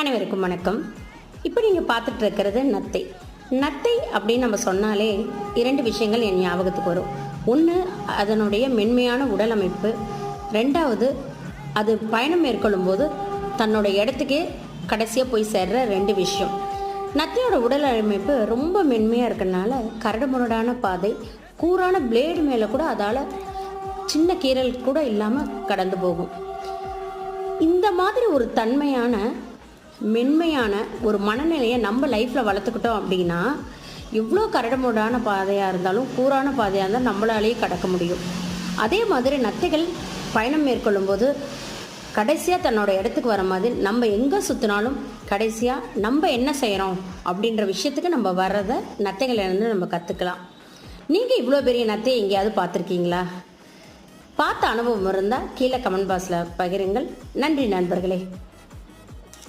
அனைவருக்கும் வணக்கம். இப்போ நீங்கள் பார்த்துட்டு இருக்கிறது நத்தை. நத்தை அப்படின்னு நம்ம சொன்னாலே இரண்டு விஷயங்கள் என் ஞாபகத்துக்கு வரும். ஒன்று அதனுடைய மென்மையான உடல் அமைப்பு. ரெண்டாவது அது பயணம் மேற்கொள்ளும் போது தன்னோட இடத்துக்கே கடைசியாக போய் சேர்ற ரெண்டு விஷயம். நத்தையோட உடல் அமைப்பு ரொம்ப மென்மையாக இருக்கறனால கரடுமுரடான பாதை கூரான பிளேடு மேலே கூட அதால் சின்ன கீறல் கூட இல்லாமல் கடந்து போகும். இந்த மாதிரி ஒரு தன்மையான மென்மையான ஒரு மனநிலையை நம்ம லைஃப்பில் வளர்த்துக்கிட்டோம் அப்படின்னா எவ்வளோ கரடமுடான பாதையாக இருந்தாலும் கூறான பாதையாக இருந்தால் நம்மளாலேயே கடக்க முடியும். அதே மாதிரி நத்தைகள் பயணம் மேற்கொள்ளும்போது கடைசியாக தன்னோட இடத்துக்கு வர மாதிரி நம்ம எங்கே சுற்றினாலும் கடைசியாக நம்ம என்ன செய்கிறோம் அப்படின்ற விஷயத்துக்கு நம்ம வர்றதை நத்தைகளிலிருந்து நம்ம கற்றுக்கலாம் நீங்கள் இவ்வளோ பெரிய நத்தையை எங்கேயாவது பார்த்துருக்கீங்களா? பார்த்த அனுபவம் இருந்தால் கீழே கமெண்ட் பாக்ஸில் பகிருங்கள். நன்றி நண்பர்களே.